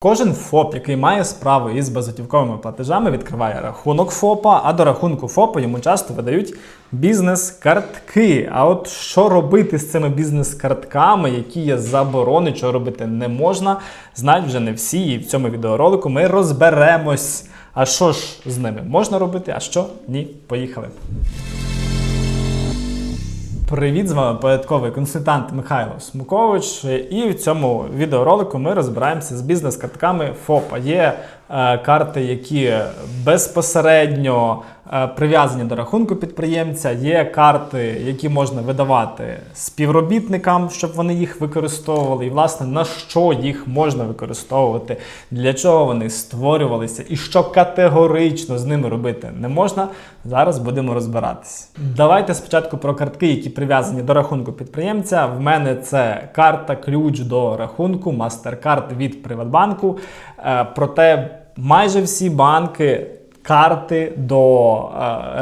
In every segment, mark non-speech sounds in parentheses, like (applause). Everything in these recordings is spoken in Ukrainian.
Кожен ФОП, який має справу із безготівковими платежами, відкриває рахунок ФОПа, а до рахунку ФОПа йому часто видають бізнес-картки. А от що робити з цими бізнес-картками, які є заборони, що робити не можна, знають вже не всі. І в цьому відеоролику ми розберемось. А що ж з ними можна робити, а що ні, поїхали. Привіт, з вами порядковий консультант Михайло Смукович. І в цьому відеоролику ми розбираємося з бізнес-картками ФОПа. Є карти, які безпосередньо е, прив'язані до рахунку підприємця. Є карти, які можна видавати співробітникам, щоб вони їх використовували. І, власне, на що їх можна використовувати, для чого вони створювалися, і що категорично з ними робити не можна. Зараз будемо розбиратись. Давайте спочатку про картки, які прив'язані до рахунку підприємця. В мене це карта ключ до рахунку, MasterCard від Приватбанку. Е, Проте майже всі банки. Карти до е,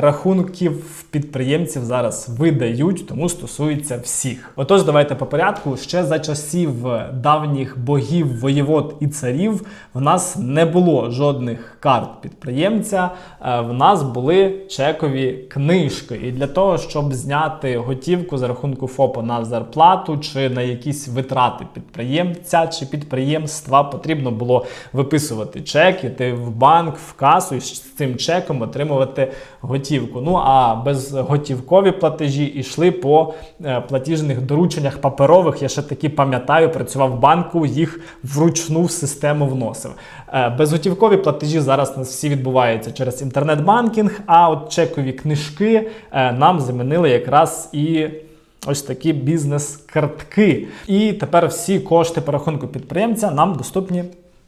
рахунків підприємців зараз видають, тому стосується всіх. Отож, давайте по порядку. Ще за часів давніх богів, воєвод і царів в нас не було жодних карт підприємця. Е, в нас були чекові книжки. І для того, щоб зняти готівку за рахунку ФОПа на зарплату чи на якісь витрати підприємця чи підприємства, потрібно було виписувати чек, іти в банк, в касу і цим чеком отримувати готівку. Ну а безготівкові платежі йшли по е, платіжних дорученнях паперових. Я ще таки пам'ятаю, працював в банку, їх вручну в систему вносив. Е, Безготівкові платежі зараз у нас всі відбуваються через інтернет-банкінг, а от чекові книжки е, нам замінили якраз і. Ось такі бізнес-картки. І тепер всі кошти по рахунку підприємця нам доступні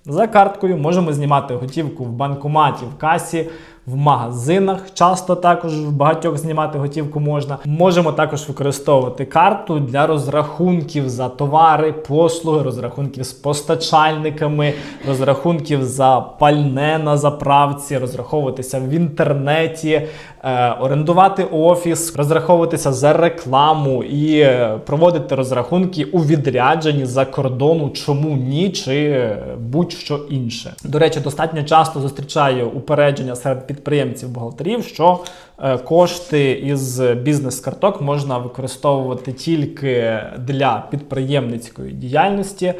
за карткою. Можемо знімати готівку в банкоматі, в касі, в магазинах. Часто також в багатьох знімати готівку можна. Можемо також використовувати карту для розрахунків за товари, послуги, розрахунків з постачальниками, розрахунків за пальне на заправці, розраховуватися в інтернеті, е, орендувати офіс, розраховуватися за рекламу і е, проводити розрахунки у відрядженні за кордону, чому ні, чи е, будь-що інше. До речі, достатньо часто зустрічаю упередження серед підприємців бухгалтерів, що е, кошти із бізнес-карток можна використовувати тільки для підприємницької діяльності.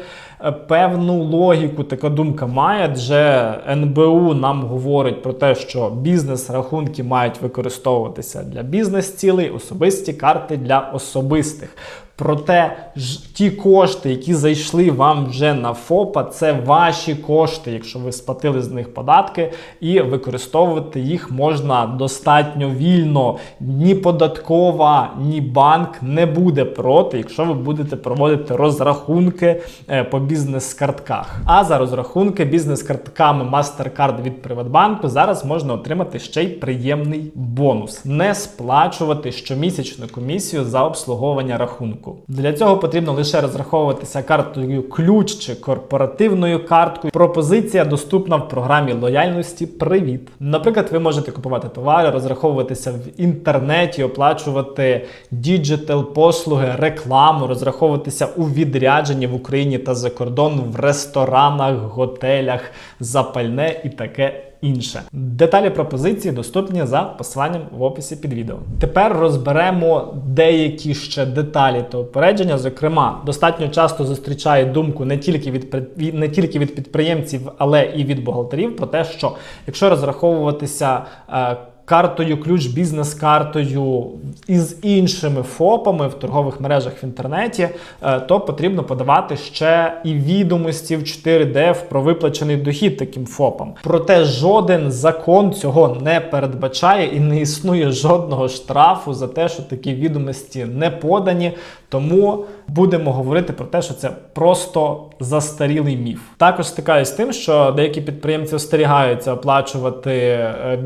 Е, Певну логіку така думка має, адже НБУ нам говорить про те, що бізнес-рахунки мають використовуватися для бізнес-цілей, особисті карти для особистих. Проте ж ті кошти, які зайшли вам вже на ФОПа, це ваші кошти, якщо ви сплатили з них податки, і використовувати їх можна достатньо вільно. Ні податкова, ні банк не буде проти, якщо ви будете проводити розрахунки е, по бізнес-картках. А за розрахунки бізнес-картками MasterCard від Приватбанку зараз можна отримати ще й приємний бонус: не сплачувати щомісячну комісію за обслуговування рахунку. Для цього потрібно лише розраховуватися картою ключ чи корпоративною карткою. Пропозиція доступна в програмі лояльності Привіт. Наприклад, ви можете купувати товари, розраховуватися в інтернеті, оплачувати діджитал послуги, рекламу, розраховуватися у відрядженні в Україні та за кордон в ресторанах, готелях, запальне і таке інше. Деталі пропозиції доступні за посиланням в описі під відео. Тепер розберемо деякі ще деталі та опередження. Зокрема, достатньо часто зустрічає думку не тільки від не тільки від підприємців, але і від бухгалтерів про те, що якщо розраховуватися е, картою, ключ, бізнес-картою із іншими ФОПами в торгових мережах в інтернеті, е, то потрібно подавати ще і відомості в 4DF про виплачений дохід таким ФОПам. Проте жоден закон цього не передбачає і не існує жодного штрафу за те, що такі відомості не подані. Тому будемо говорити про те, що це просто застарілий міф. Також стикаюсь з тим, що деякі підприємці остерігаються оплачувати е,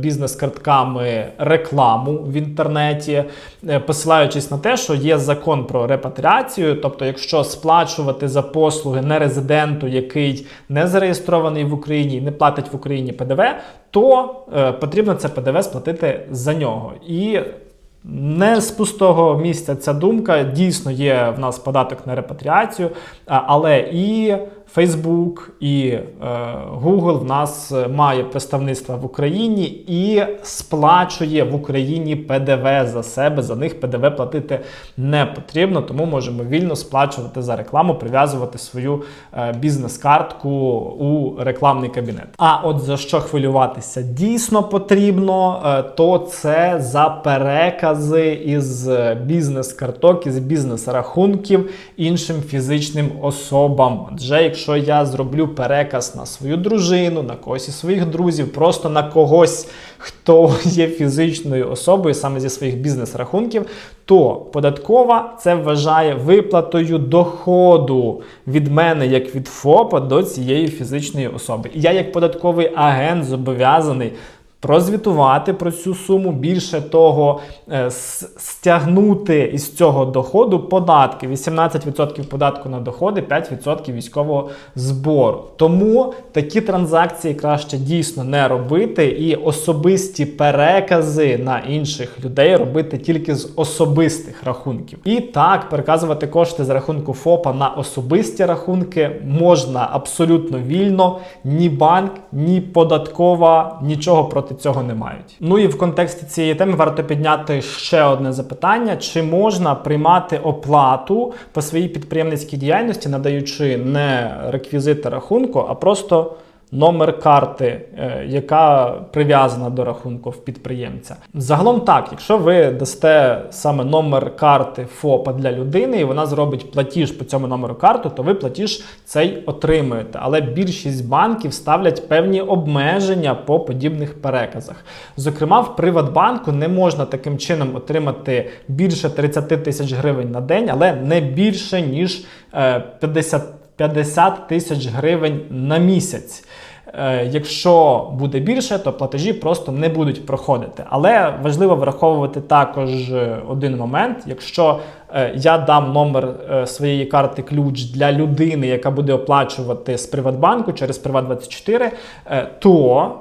бізнес-картками рекламу в інтернеті, е, посилаючись на те, що є закон про репатріацію. Тобто, якщо сплачувати за послуги нерезиденту, який не зареєстрований в Україні і не платить в Україні ПДВ, то е, потрібно це ПДВ сплатити за нього. І не з пустого місця ця думка. Дійсно є в нас податок на репатріацію, але і Facebook і е, Google в нас е, має представництва в Україні і сплачує в Україні ПДВ за себе. За них ПДВ платити не потрібно, тому можемо вільно сплачувати за рекламу, прив'язувати свою е, бізнес-картку у рекламний кабінет. А от за що хвилюватися дійсно потрібно, то це за перекази із бізнес-карток, із бізнес-рахунків іншим фізичним особам. Адже якщо я зроблю переказ на свою дружину, на когось із своїх друзів, просто на когось, хто (laughs) є фізичною особою саме зі своїх бізнес-рахунків, то податкова це вважає виплатою доходу від мене як від ФОПа до цієї фізичної особи. І я, як податковий агент, зобов'язаний. Прозвітувати про цю суму, більше того, е, стягнути із цього доходу податки. 18% податку на доходи, 5% військового збору. Тому такі транзакції краще дійсно не робити, і особисті перекази на інших людей робити тільки з особистих рахунків. І так, переказувати кошти з рахунку ФОПа на особисті рахунки можна абсолютно вільно. Ні банк, ні податкова нічого проти цього не мають. Ну і в контексті цієї теми варто підняти ще одне запитання: чи можна приймати оплату по своїй підприємницькій діяльності, надаючи не реквізити рахунку, а просто номер карти, е, яка прив'язана до рахунку в підприємця. Загалом так, якщо ви дасте саме номер карти ФОПа для людини, і вона зробить платіж по цьому номеру карти, то ви платіж цей отримуєте. Але більшість банків ставлять певні обмеження по подібних переказах. Зокрема, в Приватбанку не можна таким чином отримати більше 30 тисяч гривень на день, але не більше ніж е, 50 50 тисяч гривень на місяць. Е, Якщо буде більше, то платежі просто не будуть проходити. Але важливо враховувати також е, один момент: якщо е, я дам номер своєї карти ключ для людини, яка буде оплачувати з Приватбанку через Приват24, е, то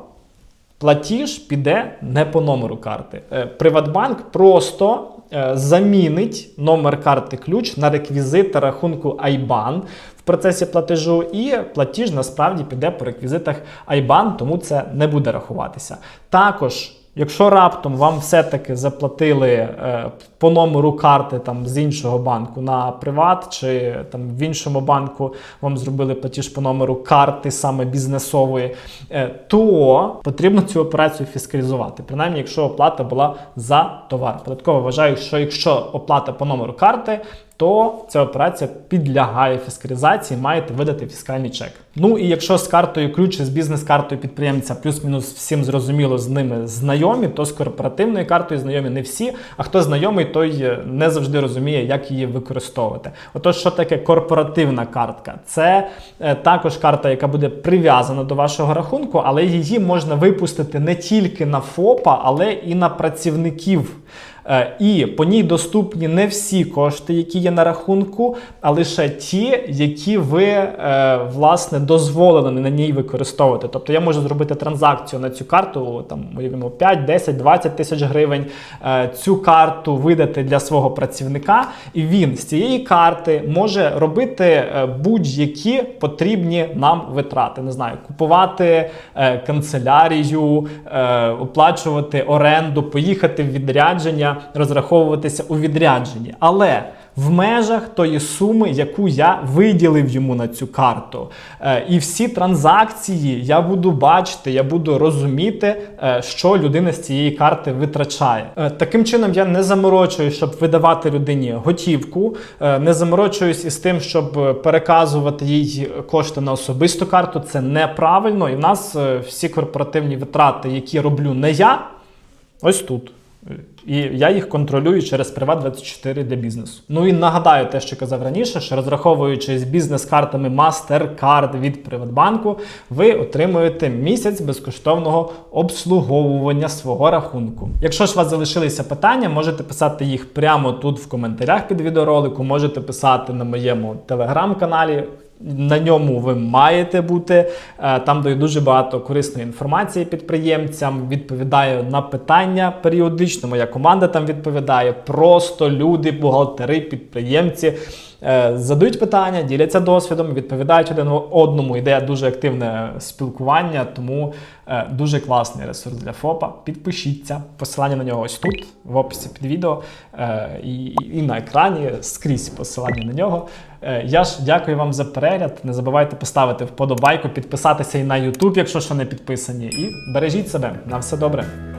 платіж піде не по номеру карти. Приватбанк просто замінить номер карти ключ на реквізити рахунку IBAN в процесі платежу, і платіж насправді піде по реквізитах IBAN, тому це не буде рахуватися. Також. Якщо раптом вам все-таки заплатили е, по номеру карти там з іншого банку на приват, чи там в іншому банку вам зробили платіж по номеру карти саме бізнесової, е, то потрібно цю операцію фіскалізувати. Принаймні, якщо оплата була за товар. Податково вважаю, що якщо оплата по номеру карти, то ця операція підлягає фіскалізації, маєте видати фіскальний чек. Ну і якщо з картою ключ з бізнес-картою підприємця плюс-мінус всім зрозуміло з ними знайомі, то з корпоративною картою знайомі не всі. А хто знайомий, той е, не завжди розуміє, як її використовувати. Отож, що таке корпоративна картка? Це е, також карта, яка буде прив'язана до вашого рахунку, але її можна випустити не тільки на ФОПа, але і на працівників. Е, І по ній доступні не всі кошти, які є на рахунку, а лише ті, які ви е, власне дозволили на ній використовувати. Тобто я можу зробити транзакцію на цю карту, там уявимо 5, 10, 20 тисяч гривень. е, Цю карту видати для свого працівника, і він з цієї карти може робити будь-які потрібні нам витрати. Не знаю, купувати канцелярію, оплачувати оренду, поїхати в відрядження, розраховуватися у відрядженні. Але в межах тої суми, яку я виділив йому на цю карту. Е, і всі транзакції я буду бачити, я буду розуміти, е, що людина з цієї карти витрачає. Е, таким чином, я не заморочуюсь, щоб видавати людині готівку, не заморочуюсь із тим, щоб переказувати їй кошти на особисту карту. Це неправильно. І в нас всі корпоративні витрати, які роблю не я, ось тут. І я їх контролюю через Privat24 для бізнесу. Ну і нагадаю те, що казав раніше, що розраховуючи з бізнес-картами MasterCard від Приватбанку, ви отримуєте місяць безкоштовного обслуговування свого рахунку. Якщо ж у вас залишилися питання, можете писати їх прямо тут в коментарях під відеоролику, можете писати на моєму телеграм-каналі. На ньому ви маєте бути. Е, Там даю дуже багато корисної інформації підприємцям. Відповідаю на питання періодично. Моя команда там відповідає. Просто люди, бухгалтери, підприємці. Е, задають питання, діляться досвідом, відповідають один одному. Йде дуже активне спілкування, тому е, дуже класний ресурс для ФОПа. Підпишіться. Посилання на нього ось тут, в описі під відео, е, і, на екрані скрізь посилання на нього. Я ж дякую вам за перегляд. Не забувайте поставити вподобайку, підписатися і на YouTube, якщо ще не підписані. І бережіть себе. На все добре.